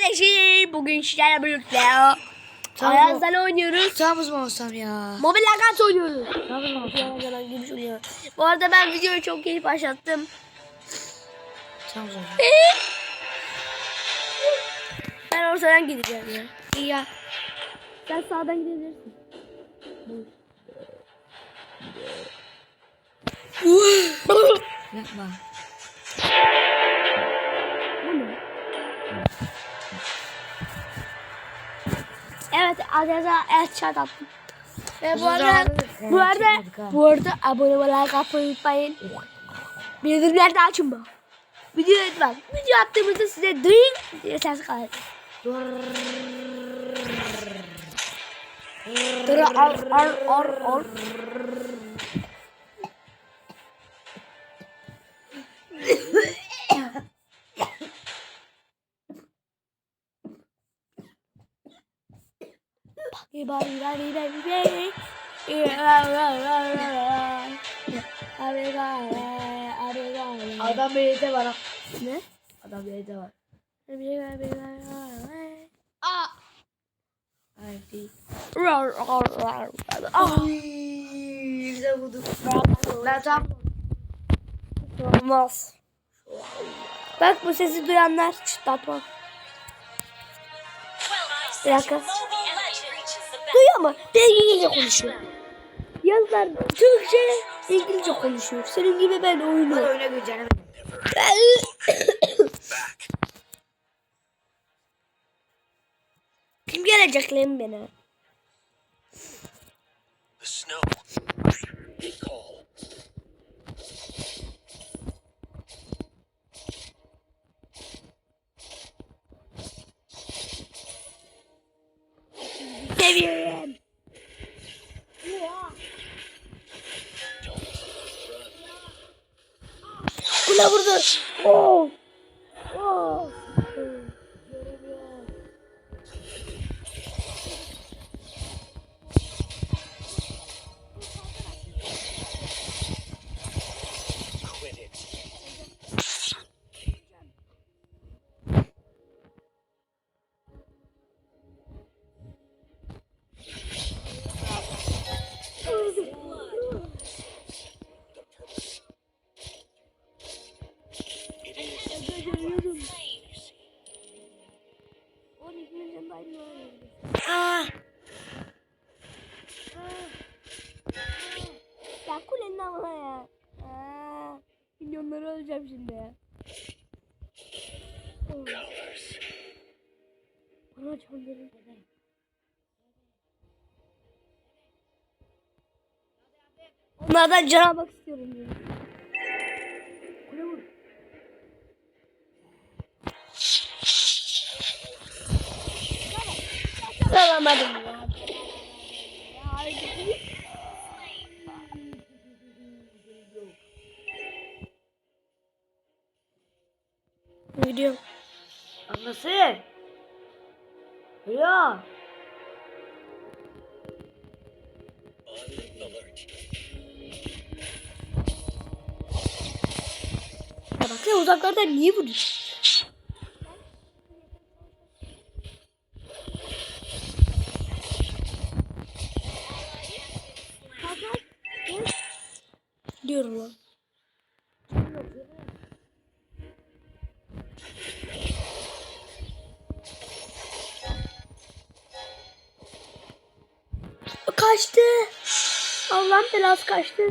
kardeşim. Bugün sizlerle birlikte Tamam. Ayaz'dan oynuyoruz. Mı olsam ya? Mobil Lagat oynuyoruz. Mı olsam? Oluyor. Bu arada ben videoyu çok iyi başlattım. Olsam. Ben ortadan gideceğim ya. İyi ya. Sen sağdan gidebilirsin. Yapma. Evet Ayaz'a headshot attım. Ve bu arada bu arada bu arada abone olmayı kapıyı unutmayın. Bildirimleri de açın bak. Video bak. Video attığımızda size ding diye ses kalır. Dur ar ar ar ar. Adam belediye var ha. Ne? Adam belediye var. Aa. Hayır değil. Ah. Ay, güzel bulduk. Ben tam. Olmaz. Bak bu sesi duyanlar çıtlatma. Bir dakika. Duyuyor mu? Ben İngilizce konuşuyor. Yazlar Türkçe, İngilizce konuşuyor. Senin gibi ben oyuna gireceğim. Kim gelecek lan bana? The snow. Be Seviyorum. Kula vurdu. Oh. Oh. Onlardan can almak istiyorum diyor. Kule vur. Alamadım ya. Gidiyorum. Ya. On bak ya uzaklardan niye vuruyorsun? Diyorum lan. Kaçtı. Allah'ın belası kaçtı.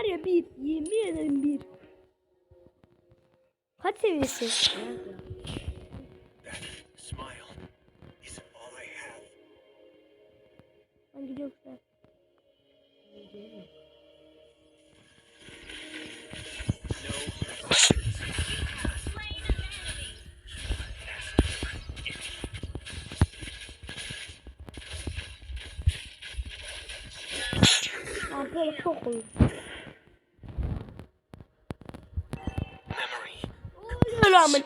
var ya bir. Yemin ederim bir. Kaç seviyesi? Ben gidiyorum şu an. Ampere çok uyuyor. Black.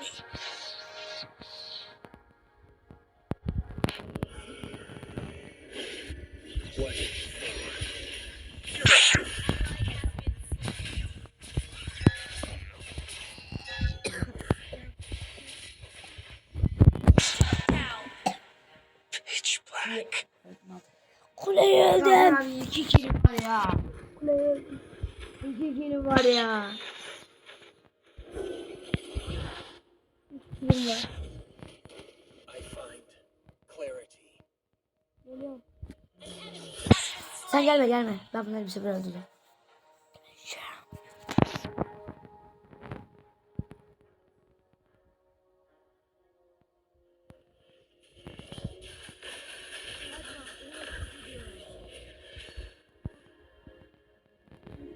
Kuleyi öldüm. İki kilim var ya. Kuleyi öldüm. İki kilim var ya. Kilim var. I find clarity. Geliyorum. Sen gelme gelme. Ben bunları bir sefer öldüreceğim.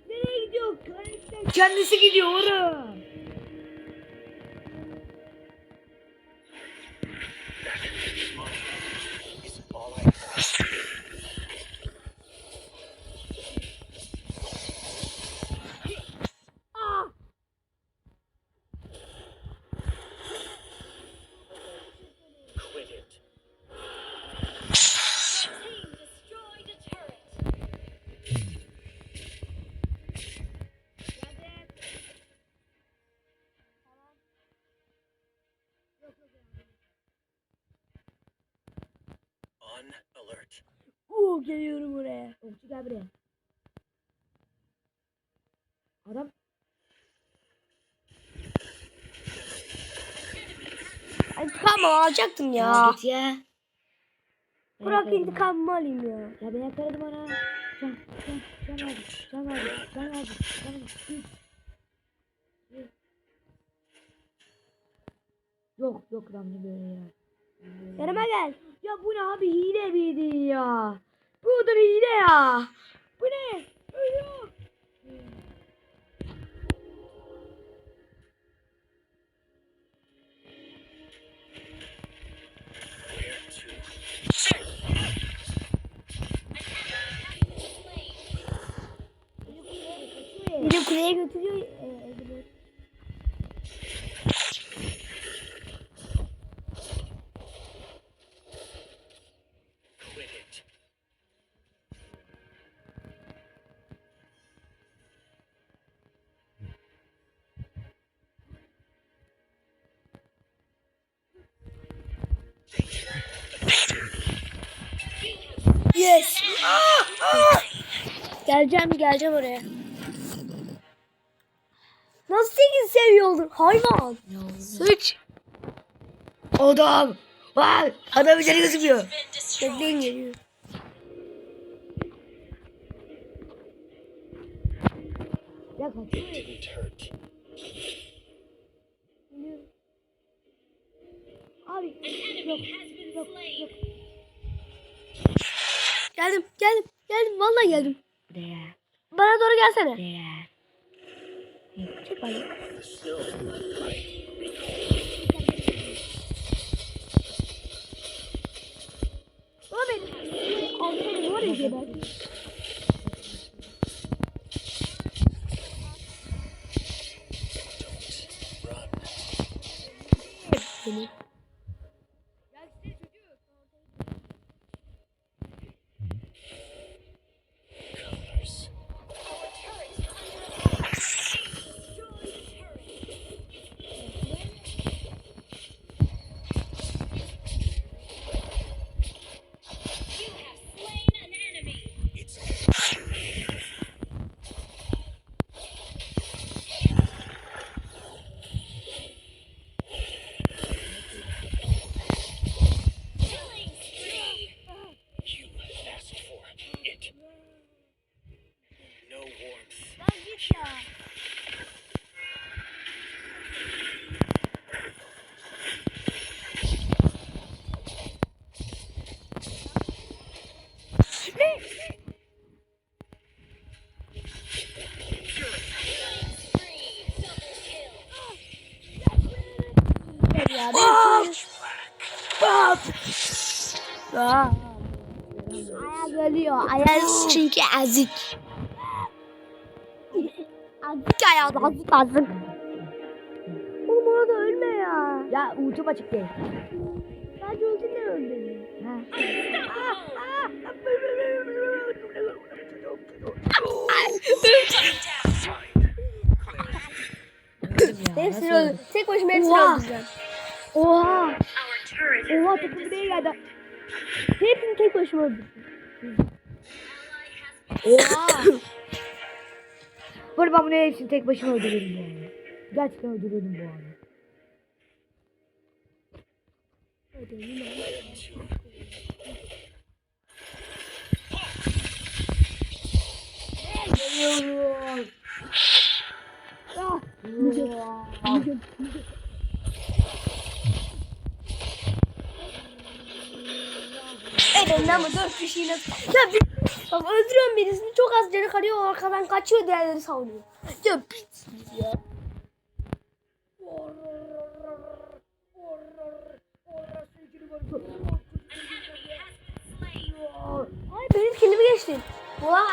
Nereye gidiyor? Kendisi gidiyor oraya. Geliyorum oraya. Okçu gel buraya. Adam İntikamımı alacaktım ya. ya. git ya. Bırak intikamımı alayım ya. Ya ben yakaladım ona. Can, can, can abi, can abi, can abi, can abi. Yok, yok Ramzi böyle ya. Yanıma gel. Ya bu ne abi hile miydi ya? Bu da hile ya. Bu ne? Ölüyor. Kuleye götürüyor. Yes. geleceğim geleceğim oraya. Nasıl 8 seviye oldun hayvan? Sıç. Adam. Vay, adam üzeri gözüküyor. Bekleyin geliyor. Geldim vallahi geldim. Buraya, Bana doğru gelsene. buraya. Çık bana. O benim. Altına var ya Çünkü ezik. Azıcık ayağında azıcık azıcık. Oğlum orada ölme ya. Ya ultim açık değil. Sadece ultinle öldü. Ha. Hepsini öldü. Tek başıma hepsini öldüreceğim. Oha. Oha takım buraya geldi. Hepsini tek başıma öldüreceğim. Oha. Bu arada ben bunu hepsini tek başıma öldürürüm bu arada. Gerçekten öldürürdüm bu arada. Geliyorum. Ah. Evet ama dört kişiyle. Ya bir, bak öldürüyorum birisini çok az canı kalıyor arkadan kaçıyor diğerleri savunuyor. Ya pitsiniz ya. Ay benim kilimi geçtin. Ulan.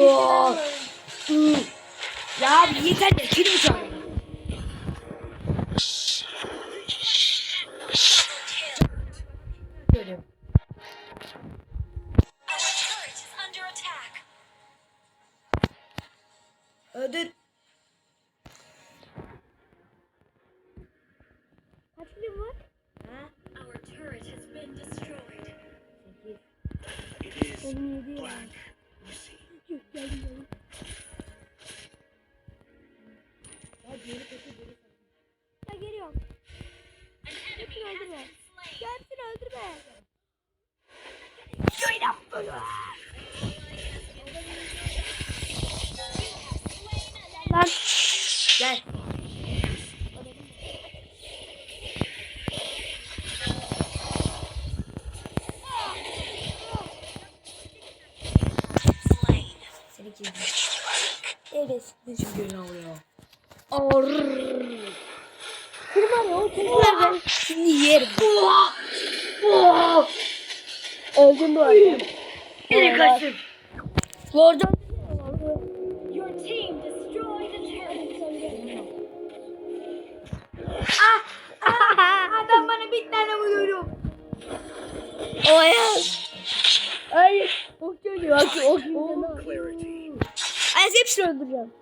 Oh. Ya yeter de kim çağır? Benim yedi. Yok geldim geldim. Lord'un. Your team destroyed a turret. Adam bana bir tane vuruyorum. O ya. Hayır. Ok geliyor. Ok, ok. Ay hepsini öldüreceğim.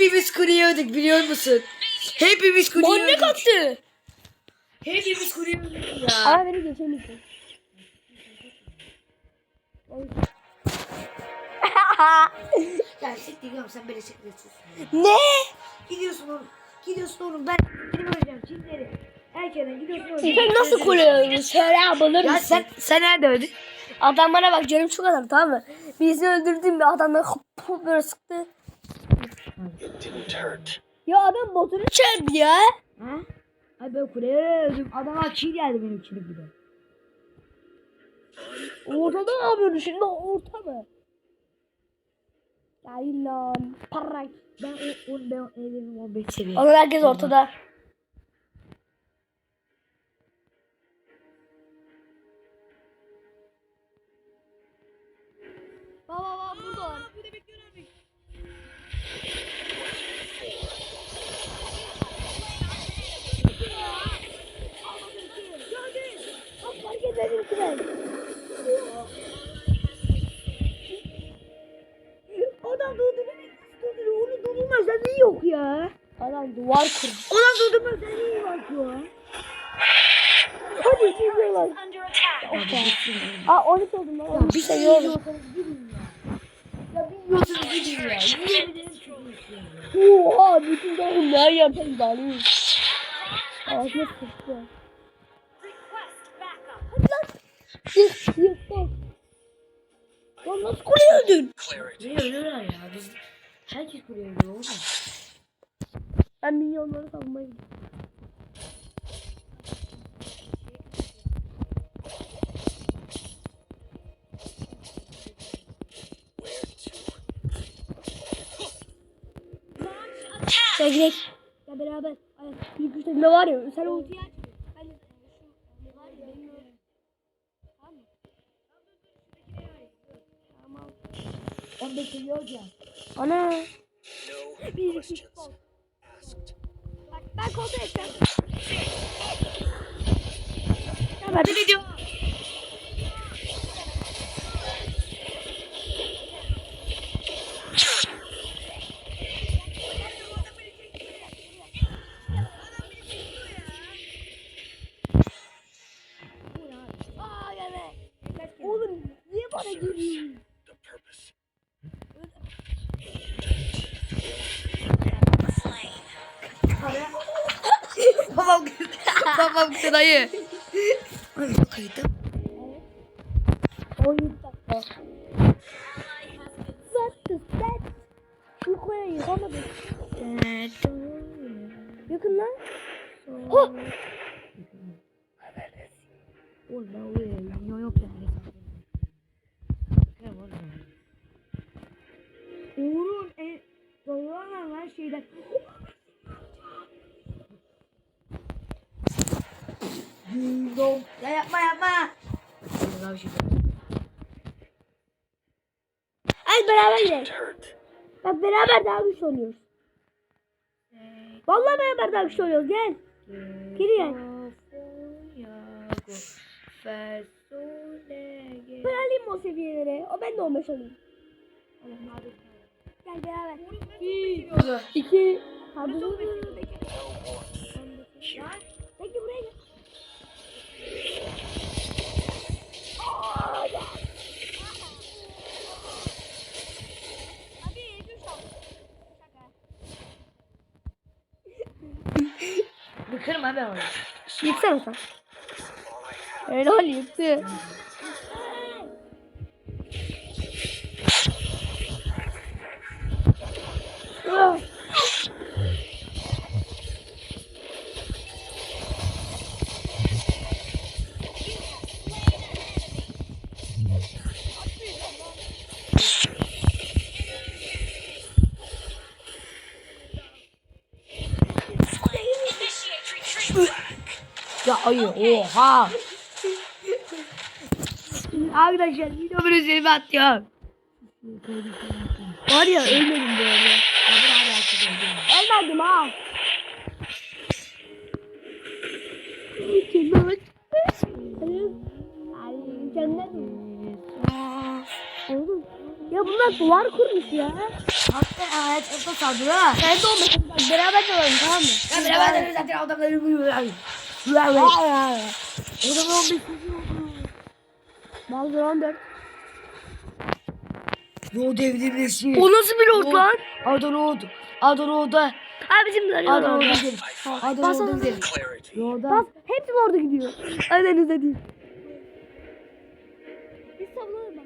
Hepimiz kuruyorduk biliyor musun? Hepimiz kuruyorduk. attı. Hepimiz kuruyorduk ya. Ama beni geçemeyecek. Ya siktir gidiyorum sen beni çekiyorsun. ne? Gidiyorsun oğlum. Gidiyorsun oğlum ben seni vuracağım çimleri. Herkese gidiyorsun oğlum. Sen nasıl kuruyorsun? Söyle bulur Ya musun? sen, sen nerede öldün? Adam bana bak canım çok adam tamam mı? Birisini öldürdüm bir adamla hop böyle sıktı. It didn't hurt. Ya adam botunu çarptı ya. Ha? Ay ben kuleye öldüm. Adama kill geldi benim bir de. Ortada ne yapıyorsun şimdi orta mı? Gel lan. Parak. Ben o, o ben evimi 15 seviye. Ama herkes ortada. Baba baba yok ya. Adam duvar. Ulan durdum ben seni iyi bakıyor. Hadi gidiyorlar. Under attack. Aa 13 oldum lan. Bir şey yok. Yiyorsunuz gidin ya. Oha bütün takımlar yapayım bari. Ağzına sıçtı. Hadi lan. Yık yık bak. Lan nasıl kuleyi öldün? Ne ölüyorlar ya biz. Herkes buraya ölüyor oğlum. Ben milyonları savunmaya gidiyorum. Gel gidelim. Ya beraber. Ay, bir güçte ne var ya? Sen ultiyi aç. Ben de şu var ya benim öyle. Tamam mı? Tamam. 15 milyon ya. Ana. No Bir iki kol. Bak ben kontrol edeceğim. Ya ben de video. Gitti dayı. Ay kaydı. 17 dakika. What the fuck? Şu koya yıkamadım. Yakın lan. Oh! Oğlum ben oraya milyon yok yani. Ne var ya? Uğur'un en doyuran her şeyden. Yüzdom. Ya yapma yapma. Şey. Hadi beraber gidelim. Bak beraber daha güçlü oluyoruz. Vallahi beraber daha güçlü oluyoruz. Gel. Geri gel. Ben alayım o seviyelere. O ben de 15 alayım. Gel beraber. Bir, iki, hadi. Yıkarım abi onu. Yıksana sen. Helal yıktı. Oha. Arkadaşlar videomun üzerime atıyor. Var ya ölmedim böyle. Ölmedim ha. Kendine bak. Oğlum. Ya bunlar duvar kurmuş ya. Hakikaten evet orta saldırı. Sen de olmasın. Beraber dalalım tamam mı? Ya beraber de zaten adamları buluyor. O zaman 15 Bazı 14. Yo devrilmesi. O nasıl bir lord lan? Adorod. Adorod'a. Abi bizim de Adorod'a Ador'da. gidelim. Adorod'a gidelim. Clarity. Yolda. Bas hepsi orada gidiyor. Aranızda değil. Biz savunalım bak.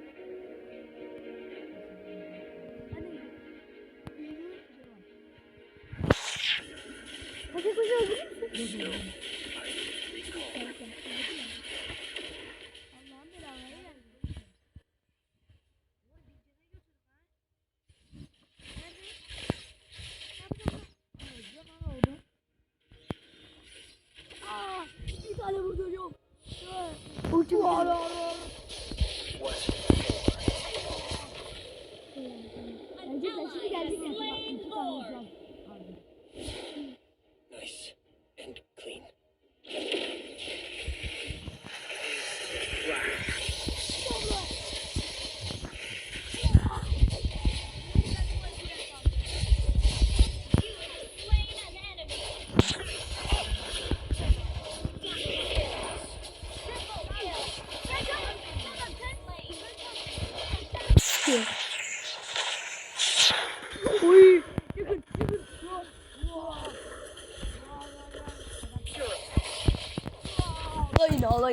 Koşa koşa thank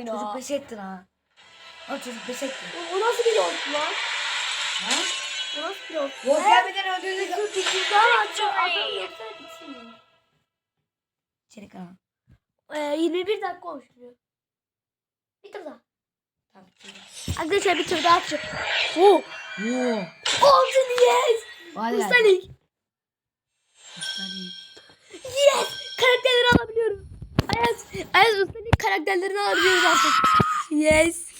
oyunu. Çocuk pes etti lan. Lan çocuk pes etti. O nasıl bir yolcu lan? Ha? O nasıl bir yolcu? Boz gelmeden öldürdük. Dur daha atacağım. Adam yoksa bitsin. İçeri kalan. Ee, 21 dakika oluşturuyor. Bir tur daha. Tamam. Arkadaşlar bir tur daha atacağım. Oo. Oo. Olsun yes. Ustalik. Ustalik. Yes. Karakterleri alabiliyorum. Ayaz. Ayaz Ustalik karakterlerini alabiliyoruz artık. Yes.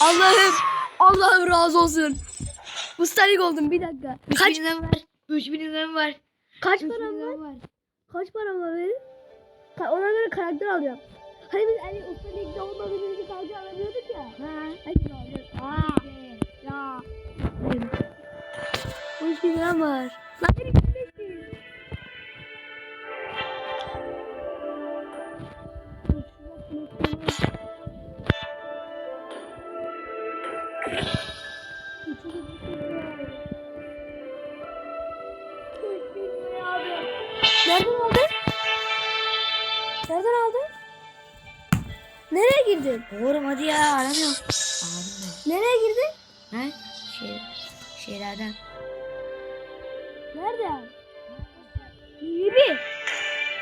Allah'ım. Allah'ım razı olsun. Ustalik oldum bir dakika. Kaç, Kaç liram var? 3000 liram var. kaç 3000 param var? liram var. Kaç param var benim? Ka- ona göre karakter alıyorum. Hani biz hani Ustalik'te olmadan önce karakter alabiliyorduk ya. Ha. Hadi alıyoruz. Aa. Ya. Benim. 13 bin liram var. Lan benim Nereden aldın? Nereden aldın? Nereye girdin? Oğlum hadi ya aramıyorum. Aradım Nereye girdin? ben. Ha? Şey, şeylerden. Nerede? Gibi.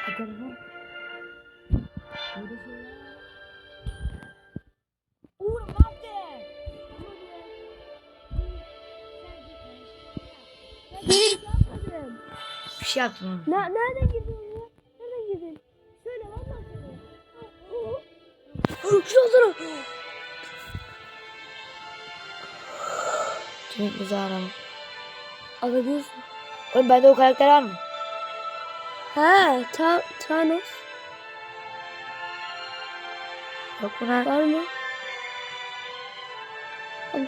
Bakalım. Burada şeyler. Ben bir şey yapmadım. Ne, nereden girdin ya? Nereden girdin? Söyle valla söyle. Şurada Kimin kızı arama. Alabiliyorsun. Oğlum bende o karakter var mı? Ha, ta Thanos Yok buna. var mı?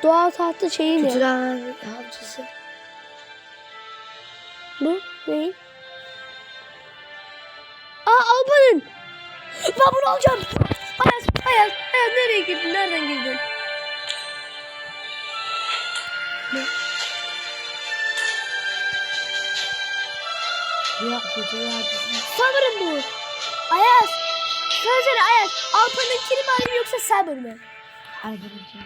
Doğa tahtı şeyi ne? davranış avcısı. Bu ne? Aa Alban'ın. Ben bunu alacağım. Ayaz, Ayaz, Ayaz nereye girdin? Nereden girdin? Ya avcısı. Sanırım bu. Ayaz. Söylesene Ayaz. Alpan'ın kiri mi yoksa Sabır mı? Hareketim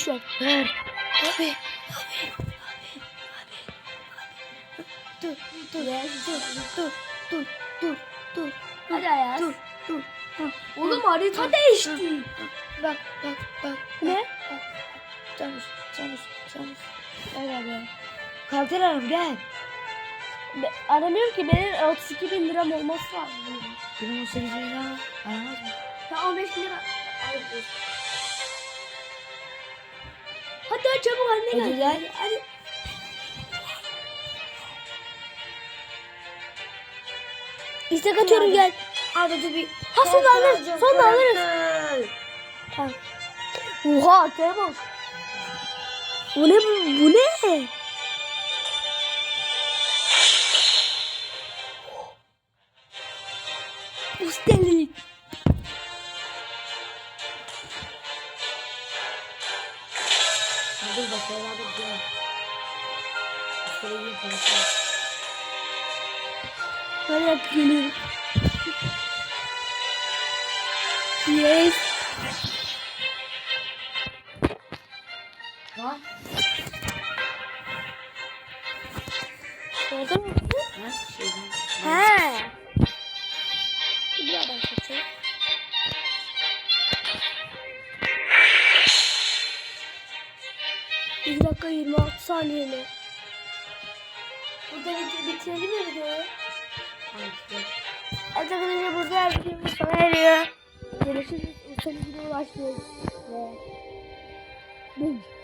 Boş ver. Ver. Abi. Dur, dur, dur, dur, dur, dur, dur. Hadi Ayaz. Dur, dur. Oğlum harita değişti. Bak bak bak. Ne? Camus, Camus, Camus. Gel abi. Karakter ararım gel. Be- aramıyorum ki benim 32 bin liram olması lazım. Benim 18 bin lira aramaz mı? Ya 15 bin lira. Hadi hadi çabuk anne Hadi gel. gel. Hadi. İstek atıyorum gel. Hadi dur bir. Ha sonra alırız. Sonra alırız. Tamam. Oha arkaya bak. Bu ne bu? Bu ne? Başlayalım hadi gidelim. Üstüne gidip konuşalım. Hadi hadi geliyorum. Yes.